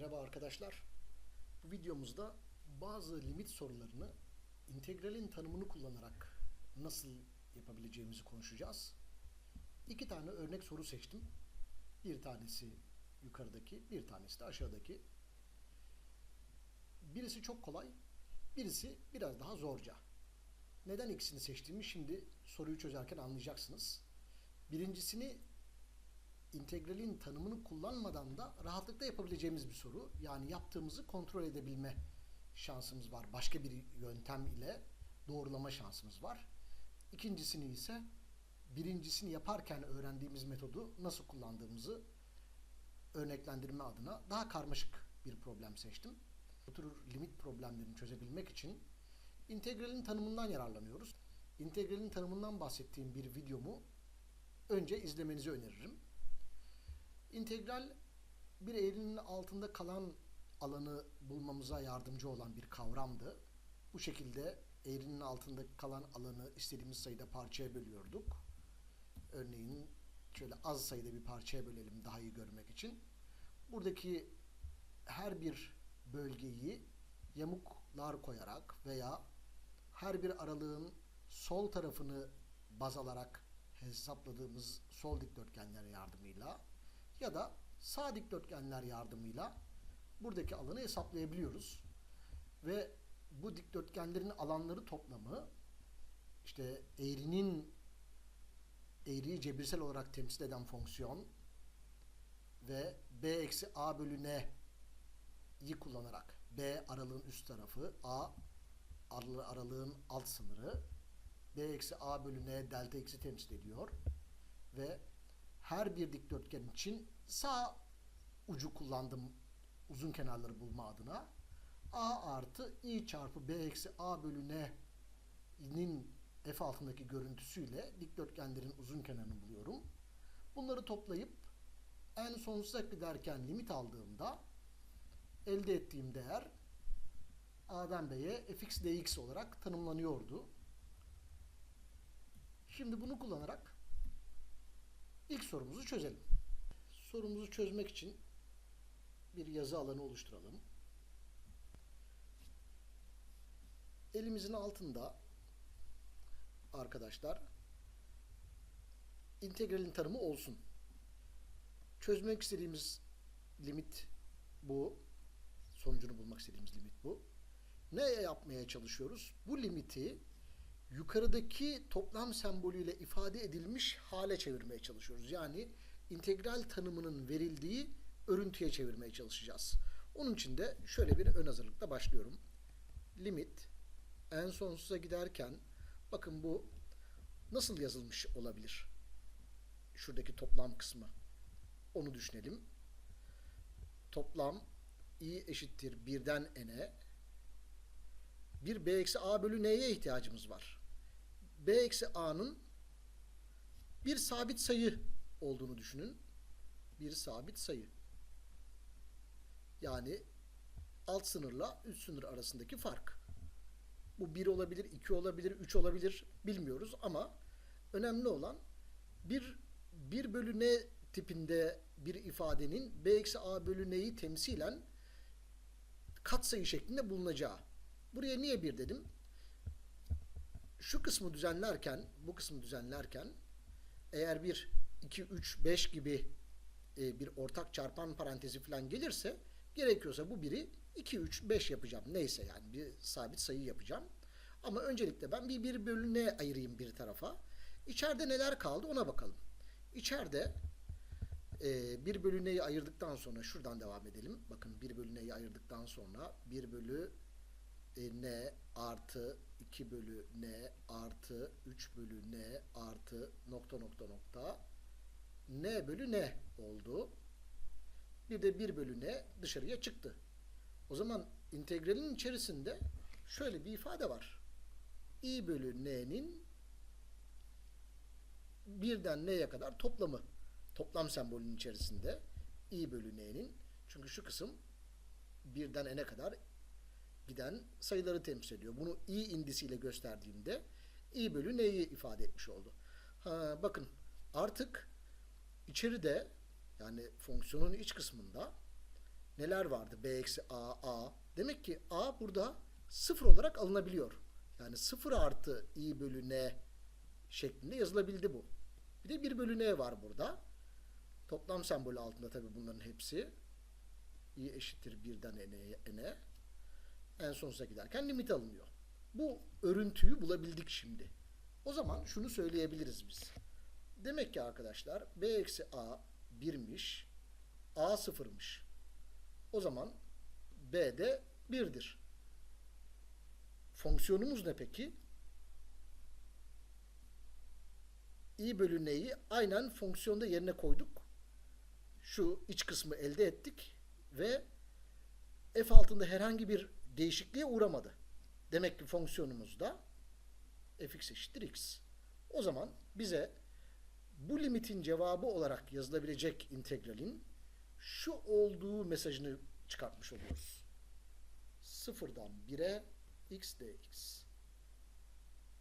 Merhaba arkadaşlar. Bu videomuzda bazı limit sorularını integralin tanımını kullanarak nasıl yapabileceğimizi konuşacağız. İki tane örnek soru seçtim. Bir tanesi yukarıdaki, bir tanesi de aşağıdaki. Birisi çok kolay, birisi biraz daha zorca. Neden ikisini seçtiğimi şimdi soruyu çözerken anlayacaksınız. Birincisini integralin tanımını kullanmadan da rahatlıkla yapabileceğimiz bir soru. Yani yaptığımızı kontrol edebilme şansımız var. Başka bir yöntem ile doğrulama şansımız var. İkincisini ise birincisini yaparken öğrendiğimiz metodu nasıl kullandığımızı örneklendirme adına daha karmaşık bir problem seçtim. Bu limit problemlerini çözebilmek için integralin tanımından yararlanıyoruz. İntegralin tanımından bahsettiğim bir videomu önce izlemenizi öneririm. İntegral bir eğrinin altında kalan alanı bulmamıza yardımcı olan bir kavramdı. Bu şekilde eğrinin altında kalan alanı istediğimiz sayıda parçaya bölüyorduk. Örneğin şöyle az sayıda bir parçaya bölelim daha iyi görmek için. Buradaki her bir bölgeyi yamuklar koyarak veya her bir aralığın sol tarafını baz alarak hesapladığımız sol dikdörtgenler yardımıyla ya da sağ dikdörtgenler yardımıyla buradaki alanı hesaplayabiliyoruz. Ve bu dikdörtgenlerin alanları toplamı işte eğrinin eğriyi cebirsel olarak temsil eden fonksiyon ve b eksi a bölü n'yi kullanarak b aralığın üst tarafı a aralığın alt sınırı b eksi a bölü n delta x'i temsil ediyor ve her bir dikdörtgen için sağ ucu kullandım uzun kenarları bulma adına. A artı i çarpı b eksi a bölü n'nin f altındaki görüntüsüyle dikdörtgenlerin uzun kenarını buluyorum. Bunları toplayıp en sonsuza giderken limit aldığımda elde ettiğim değer a'dan b'ye fx dx olarak tanımlanıyordu. Şimdi bunu kullanarak ilk sorumuzu çözelim. Sorumuzu çözmek için bir yazı alanı oluşturalım. Elimizin altında arkadaşlar integralin tanımı olsun. Çözmek istediğimiz limit bu. Sonucunu bulmak istediğimiz limit bu. Ne yapmaya çalışıyoruz? Bu limiti yukarıdaki toplam sembolüyle ifade edilmiş hale çevirmeye çalışıyoruz. Yani integral tanımının verildiği örüntüye çevirmeye çalışacağız. Onun için de şöyle bir ön hazırlıkla başlıyorum. Limit en sonsuza giderken bakın bu nasıl yazılmış olabilir? Şuradaki toplam kısmı. Onu düşünelim. Toplam i eşittir birden n'e bir b eksi a bölü n'ye ihtiyacımız var. B eksi a'nın bir sabit sayı olduğunu düşünün. Bir sabit sayı. Yani alt sınırla üst sınır arasındaki fark. Bu 1 olabilir, 2 olabilir, 3 olabilir bilmiyoruz ama önemli olan bir 1 bölü n tipinde bir ifadenin b eksi a bölü n'yi temsilen katsayı şeklinde bulunacağı. Buraya niye 1 dedim? Şu kısmı düzenlerken, bu kısmı düzenlerken eğer bir 2, 3, 5 gibi e, bir ortak çarpan parantezi falan gelirse gerekiyorsa bu biri 2, 3, 5 yapacağım. Neyse yani bir sabit sayı yapacağım. Ama öncelikle ben bir 1 bölü ne ayırayım bir tarafa. İçeride neler kaldı ona bakalım. İçeride e, 1 bölü neyi ayırdıktan sonra şuradan devam edelim. Bakın 1 bölü neyi ayırdıktan sonra 1 bölü e, n artı 2 bölü n artı 3 bölü n artı nokta nokta nokta n bölü n oldu. Bir de 1 bölü n dışarıya çıktı. O zaman integralin içerisinde şöyle bir ifade var. i bölü n'nin birden n'ye kadar toplamı. Toplam sembolünün içerisinde i bölü n'nin çünkü şu kısım birden n'e kadar giden sayıları temsil ediyor. Bunu i indisiyle gösterdiğimde i bölü n'yi ifade etmiş oldu. Ha, bakın artık içeride yani fonksiyonun iç kısmında neler vardı? B eksi A, A. Demek ki A burada sıfır olarak alınabiliyor. Yani sıfır artı i bölü n şeklinde yazılabildi bu. Bir de 1 bölü n var burada. Toplam sembolü altında tabii bunların hepsi. i eşittir 1'den n'ye n'e. En sonsuza giderken limit alınıyor. Bu örüntüyü bulabildik şimdi. O zaman şunu söyleyebiliriz biz. Demek ki arkadaşlar b eksi a 1'miş. a sıfırmış. O zaman b de 1'dir. Fonksiyonumuz ne peki? i bölü n'yi aynen fonksiyonda yerine koyduk. Şu iç kısmı elde ettik ve f altında herhangi bir değişikliğe uğramadı. Demek ki fonksiyonumuzda fx eşittir x. O zaman bize bu limitin cevabı olarak yazılabilecek integralin şu olduğu mesajını çıkartmış oluyoruz. Sıfırdan 1'e x dx.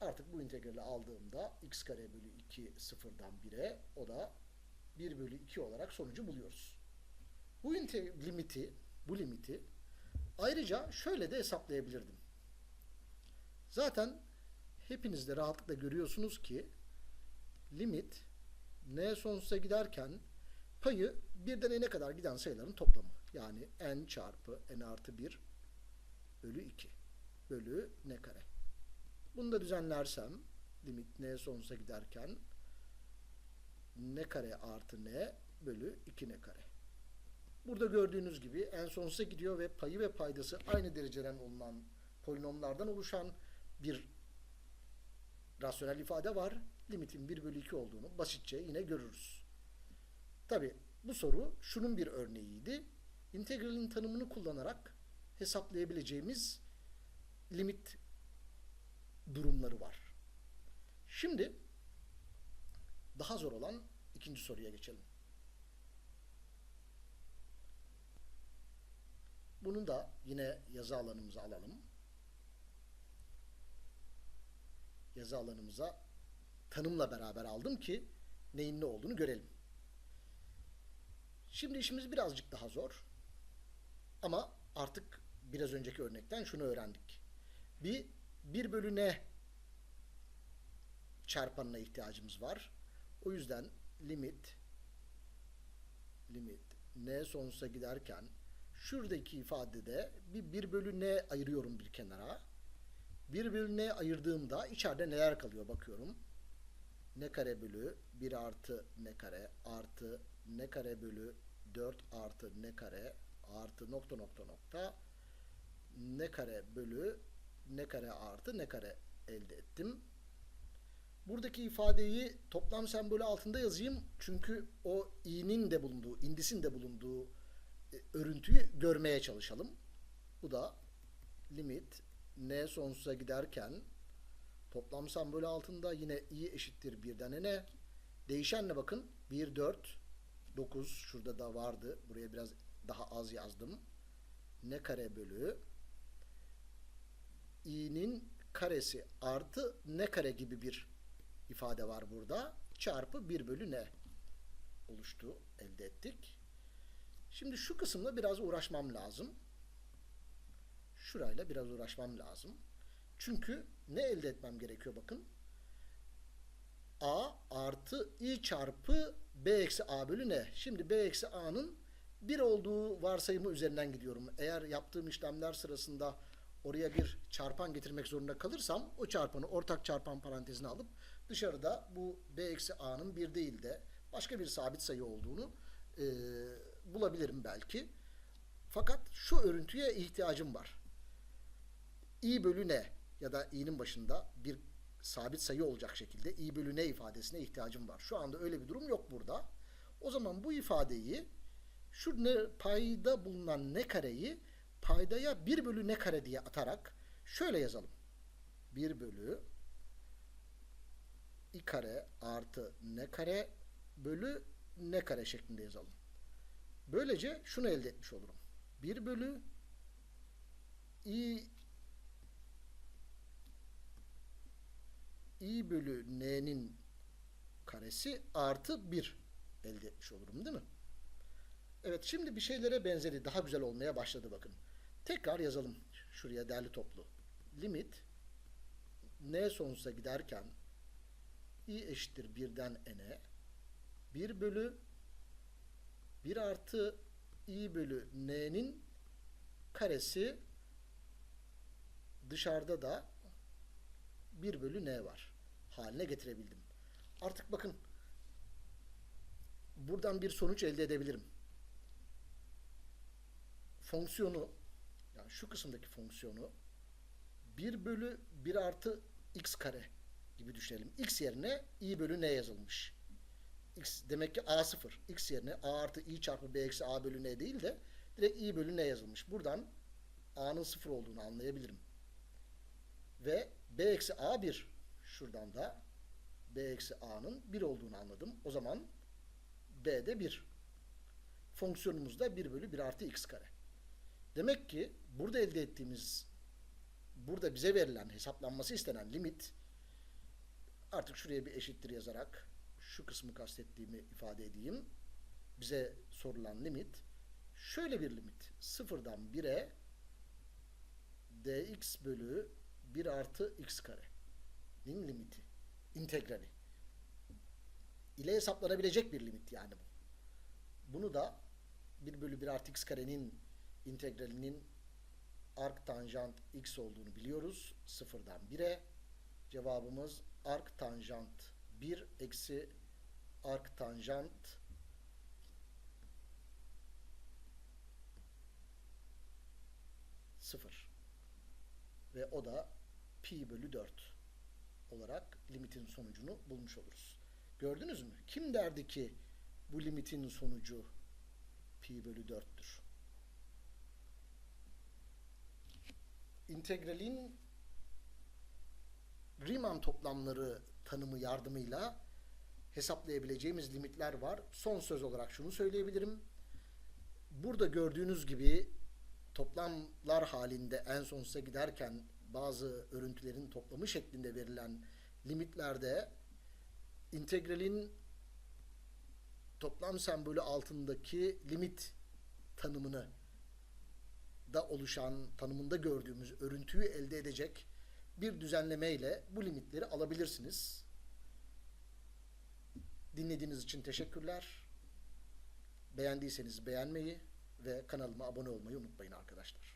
Artık bu integrali aldığımda x kare bölü 2 sıfırdan 1'e o da 1 bölü 2 olarak sonucu buluyoruz. Bu limiti, bu limiti ayrıca şöyle de hesaplayabilirdim. Zaten hepiniz de rahatlıkla görüyorsunuz ki limit n sonsuza giderken payı birden n'e kadar giden sayıların toplamı. Yani n çarpı n artı 1 bölü 2 bölü n kare. Bunu da düzenlersem limit n sonsuza giderken n kare artı n bölü 2 n kare. Burada gördüğünüz gibi en sonsuza gidiyor ve payı ve paydası aynı dereceden olunan polinomlardan oluşan bir rasyonel ifade var. Limitin 1 bölü 2 olduğunu basitçe yine görürüz. Tabi bu soru şunun bir örneğiydi. İntegralin tanımını kullanarak hesaplayabileceğimiz limit durumları var. Şimdi daha zor olan ikinci soruya geçelim. Bunu da yine yazı alanımıza alalım. Yazı alanımıza tanımla beraber aldım ki neyin ne olduğunu görelim. Şimdi işimiz birazcık daha zor. Ama artık biraz önceki örnekten şunu öğrendik. Bir 1 bölü n çarpanına ihtiyacımız var. O yüzden limit limit n sonsuza giderken şuradaki ifadede bir 1 bölü n ayırıyorum bir kenara. 1 bölü n ayırdığımda içeride neler kalıyor bakıyorum. n kare bölü 1 artı n kare artı n kare bölü 4 artı n kare artı nokta nokta nokta n kare bölü n kare artı n kare elde ettim. Buradaki ifadeyi toplam sembolü altında yazayım. Çünkü o i'nin de bulunduğu, indisin de bulunduğu örüntüyü görmeye çalışalım. Bu da limit n sonsuza giderken toplam sembolü altında yine i eşittir 1'den n'e. Değişenle bakın 1, 4, 9 şurada da vardı. Buraya biraz daha az yazdım. n kare bölü i'nin karesi artı n kare gibi bir ifade var burada. Çarpı 1 bölü n oluştu. Elde ettik. Şimdi şu kısımla biraz uğraşmam lazım. Şurayla biraz uğraşmam lazım. Çünkü ne elde etmem gerekiyor bakın. a artı i çarpı b eksi a bölü n. Şimdi b eksi a'nın 1 olduğu varsayımı üzerinden gidiyorum. Eğer yaptığım işlemler sırasında oraya bir çarpan getirmek zorunda kalırsam o çarpanı ortak çarpan parantezine alıp dışarıda bu b eksi a'nın 1 değil de başka bir sabit sayı olduğunu e, bulabilirim belki. Fakat şu örüntüye ihtiyacım var. i bölü n ya da i'nin başında bir sabit sayı olacak şekilde i bölü n ifadesine ihtiyacım var. Şu anda öyle bir durum yok burada. O zaman bu ifadeyi şu ne, payda bulunan ne kareyi paydaya 1 bölü ne kare diye atarak şöyle yazalım. 1 bölü i kare artı ne kare bölü ne kare şeklinde yazalım. Böylece şunu elde etmiş olurum. 1 bölü i i bölü n'nin karesi artı 1 elde etmiş olurum değil mi? Evet şimdi bir şeylere benzedi. Daha güzel olmaya başladı bakın. Tekrar yazalım şuraya değerli toplu. Limit n sonsuza giderken i eşittir 1'den n'e 1 bölü 1 artı i bölü n'nin karesi dışarıda da 1 bölü n var. Haline getirebildim. Artık bakın buradan bir sonuç elde edebilirim. Fonksiyonu yani şu kısımdaki fonksiyonu 1 bölü 1 artı x kare gibi düşünelim. x yerine i bölü n yazılmış. X demek ki a0. x yerine a artı i çarpı b eksi a bölü n değil de direkt i bölü n yazılmış. Buradan a'nın 0 olduğunu anlayabilirim. Ve b eksi a 1. Şuradan da b eksi a'nın 1 olduğunu anladım. O zaman b de 1. Fonksiyonumuz da 1 bölü 1 artı x kare. Demek ki burada elde ettiğimiz burada bize verilen hesaplanması istenen limit artık şuraya bir eşittir yazarak şu kısmı kastettiğimi ifade edeyim. Bize sorulan limit şöyle bir limit. Sıfırdan 1'e dx bölü 1 artı x karenin limiti. integrali. ile hesaplanabilecek bir limit yani bu. Bunu da 1 bölü 1 artı x karenin integralinin arc tanjant x olduğunu biliyoruz. Sıfırdan 1'e. Cevabımız arc tanjant 1 eksi arc tanjant sıfır. Ve o da pi bölü 4 olarak limitin sonucunu bulmuş oluruz. Gördünüz mü? Kim derdi ki bu limitin sonucu pi bölü 4'tür? integralin Riemann toplamları tanımı yardımıyla hesaplayabileceğimiz limitler var. Son söz olarak şunu söyleyebilirim. Burada gördüğünüz gibi toplamlar halinde en sonsuza giderken bazı örüntülerin toplamı şeklinde verilen limitlerde integralin toplam sembolü altındaki limit tanımını da oluşan, tanımında gördüğümüz örüntüyü elde edecek bir düzenleme ile bu limitleri alabilirsiniz. Dinlediğiniz için teşekkürler. Beğendiyseniz beğenmeyi ve kanalıma abone olmayı unutmayın arkadaşlar.